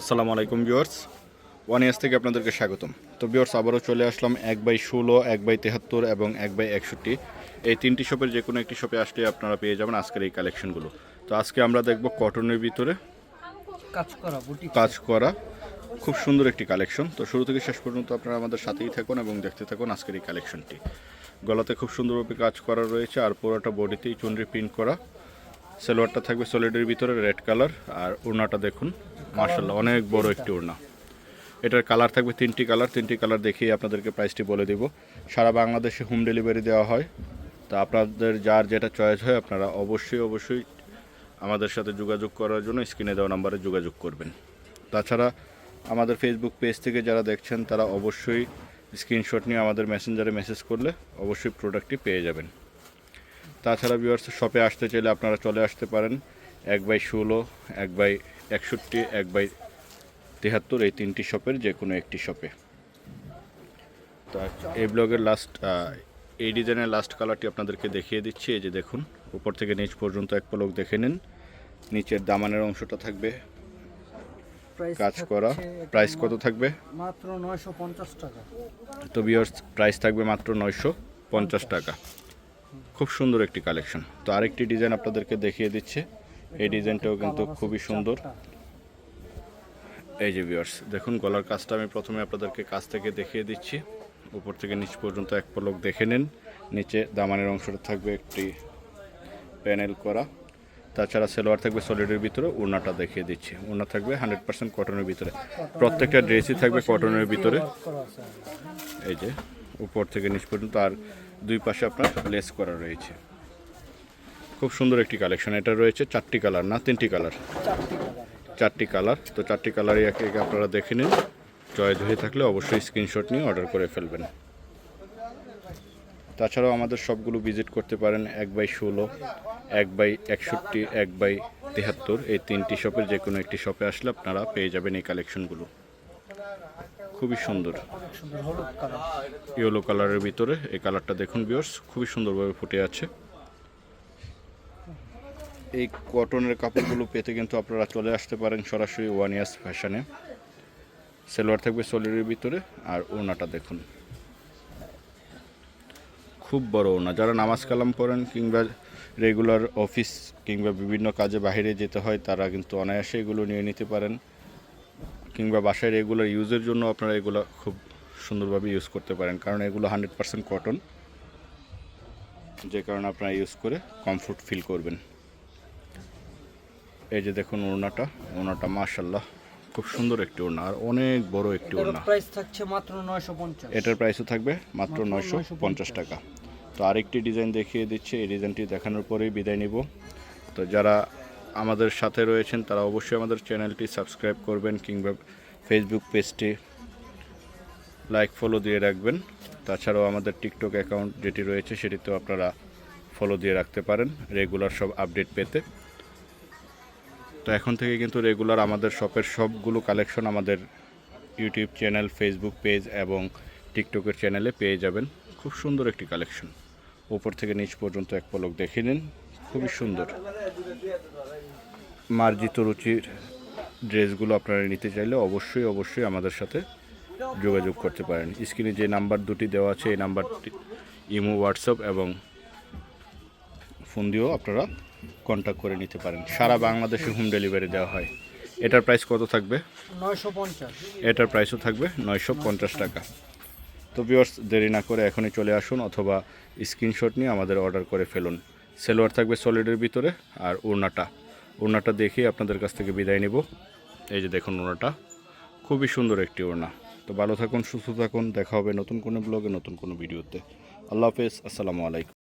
আসসালামু আলাইকুম viewers. One years থেকে আপনাদেরকে স্বাগতম। তো ভিউয়ার্স আবারও চলে আসলাম এক বাই ষোলো এক বাই তেহাত্তর এবং এক বাই একষট্টি। এই তিনটি শপের যে কোনো একটি শপে আসলে আপনারা পেয়ে যাবেন আজকের এই কালেকশনগুলো তো আজকে আমরা দেখব কটনের ভিতরে কাজ করা বুটি কাজ করা খুব সুন্দর একটি কালেকশন তো শুরু থেকে শেষ পর্যন্ত আপনারা আমাদের সাথেই থাকুন এবং দেখতে থাকুন আজকের এই কালেকশনটি গলাতে খুব সুন্দরভাবে কাজ করা রয়েছে আর পুরোটা বডিতেই চুনরি প্রিন্ট করা। সালোয়ারটা থাকবে সলিডের ভিতরে রেড কালার আর ওড়নাটা দেখুন। মার্শাল্লাহ অনেক বড় একটি ওড়না। এটার কালার থাকবে তিনটি কালার। তিনটি কালার দেখিয়ে আপনাদেরকে প্রাইসটি বলে দেব। সারা বাংলাদেশে হোম ডেলিভারি দেওয়া হয়। তা আপনাদের যার যেটা চয়েস হয়, আপনারা অবশ্যই অবশ্যই আমাদের সাথে যোগাযোগ করার জন্য স্ক্রিনে দেওয়া নাম্বারে যোগাযোগ করবেন। তাছাড়া আমাদের ফেসবুক পেজ থেকে যারা দেখছেন, তারা অবশ্যই স্ক্রিনশট নিয়ে আমাদের মেসেঞ্জারে মেসেজ করলে অবশ্যই প্রোডাক্টটি পেয়ে যাবেন। তাছাড়া ভিউয়ার্স শপে আসতে চাইলে আপনারা চলে আসতে পারেন। এক বাই ষোলো, এক বাই একষট্টি এক বাই তেহাত্তর এই তিনটি শপের যে কোনো একটি শপে। তা এই ব্লগের লাস্ট এই ডিজাইনের লাস্ট কালারটি আপনাদেরকে দেখিয়ে দিচ্ছি। এই যে দেখুন উপর থেকে নিচ পর্যন্ত এক পলক দেখে নিন। নিচের দামানের অংশটা থাকবে। কাজ করা। প্রাইস কত থাকবে? মাত্র নয়শো পঞ্চাশ টাকা। তো বিয়ার্স প্রাইস থাকবে মাত্র নয়শো পঞ্চাশ টাকা। খুব সুন্দর একটি কালেকশন তো আরেকটি ডিজাইন আপনাদেরকে দেখিয়ে দিচ্ছে। এই ডিজাইনটাও কিন্তু খুবই সুন্দর। এই যে ভিউয়ার্স দেখুন গলার কাজটা আমি প্রথমে আপনাদেরকে কাছ থেকে দেখিয়ে দিচ্ছি। উপর থেকে নিচ পর্যন্ত এক পলক দেখে নিন। নিচে দামানের অংশটা থাকবে একটি প্যানেল করা। তাছাড়া সেলোয়ার থাকবে সলিডের ভিতরে, ওড়নাটা দেখিয়ে দিচ্ছি। ওড়না থাকবে হান্ড্রেড পার্সেন্ট কটনের ভিতরে। প্রত্যেকটা ড্রেসই থাকবে কটনের ভিতরে। এই যে, উপর থেকে নিচ পর্যন্ত আর দুই পাশে আপনার লেস করা রয়েছে। খুব সুন্দর একটি কালেকশন। এটা রয়েছে চারটি কালার, না তিনটি কালার? চারটি কালার। তো চারটি কালারই একে একে আপনারা দেখে নিন। চয়েস হয়ে থাকলে অবশ্যই স্ক্রিনশট নিয়ে অর্ডার করে ফেলবেন। তাছাড়াও আমাদের সবগুলো ভিজিট করতে পারেন এক বাই ষোলো, এক বাই একষট্টি, এক বাই তেহাত্তর। এই তিনটি শপের যে কোনো একটি শপে আসলে আপনারা পেয়ে যাবেন এই কালেকশনগুলো। খুবই সুন্দর। ইয়েলো কালারের ভিতরে এই কালারটা দেখুন বিয়র্স খুবই সুন্দরভাবে ফুটে আছে। এই কটনের কাপড়গুলো পেতে কিন্তু আপনারা চলে আসতে পারেন সরাসরি ওয়ান ইয়ার্স ফ্যাশনে। সেলোয়ার থাকবে সোলিডের ভিতরে আর ওনাটা দেখুন। খুব বড় ওনা যারা নামাজ কালাম পড়েন কিংবা রেগুলার অফিস কিংবা বিভিন্ন কাজে বাইরে যেতে হয়, তারা কিন্তু অনায়াসে এগুলো নিয়ে নিতে পারেন। কিংবা বাসায় রেগুলার ইউজের জন্য আপনারা এগুলো খুব সুন্দরভাবে ইউজ করতে পারেন, কারণ এগুলো হান্ড্রেড পার্সেন্ট কটন। যে কারণে আপনারা ইউজ করে কমফোর্ট ফিল করবেন। এই যে দেখুন ওড়নাটা ওড়নাটা মাশাল্লাহ খুব সুন্দর একটি ওড়না আর অনেক বড় একটি ওড়না। প্রাইস থাকছে মাত্র নয়শো পঞ্চাশ। এটার প্রাইসও থাকবে মাত্র মাত্র নয়শো পঞ্চাশ 950 টাকা। তো আরেকটি ডিজাইন দেখিয়ে দিচ্ছে এই ডিজাইনটি দেখানোর পরেই বিদায় নিব। তো যারা আমাদের সাথে রয়েছেন তারা অবশ্যই আমাদের চ্যানেলটি সাবস্ক্রাইব করবেন কিংবা ফেসবুক পেজটি লাইক ফলো দিয়ে রাখবেন। তাছাড়াও আমাদের টিকটক অ্যাকাউন্ট যেটি রয়েছে সেটিতেও আপনারা ফলো দিয়ে রাখতে পারেন। রেগুলার সব আপডেট পেতে। তো এখন থেকে কিন্তু রেগুলার আমাদের শপের সবগুলো কালেকশন আমাদের ইউটিউব চ্যানেল ফেসবুক পেজ এবং টিকটকের চ্যানেলে পেয়ে যাবেন। খুব সুন্দর একটি কালেকশন উপর থেকে নিচ পর্যন্ত এক পলক দেখে নিন। খুবই সুন্দর। মার্জিত রুচির ড্রেসগুলো আপনারা নিতে চাইলে অবশ্যই অবশ্যই আমাদের সাথে যোগাযোগ করতে পারেন। স্ক্রিনে যে নাম্বার দুটি দেওয়া আছে, এই নাম্বারটি ইমো হোয়াটসঅ্যাপ এবং ফোন দিয়েও আপনারা কন্ট্যাক্ট করে নিতে পারেন। সারা বাংলাদেশে হোম ডেলিভারি দেওয়া হয়। এটার প্রাইস কত থাকবে? নয়শো পঞ্চাশ। এটার প্রাইসও থাকবে নয়শো পঞ্চাশ টাকা। তো ভিউয়ার্স দেরি না করে এখনই চলে আসুন অথবা স্ক্রিনশট নিয়ে আমাদের অর্ডার করে ফেলুন। সেলোয়ার থাকবে সলিডের ভিতরে আর ওড়নাটা। ওড়নাটা দেখেই আপনাদের কাছ থেকে বিদায় নিব। এই যে দেখুন ওড়নাটা। খুবই সুন্দর একটি ওড়না। তো ভালো থাকুন সুস্থ থাকুন। দেখা হবে নতুন কোনো ব্লগে নতুন কোনো ভিডিওতে আল্লাহ হাফেজ। আসসালামু আলাইকুম।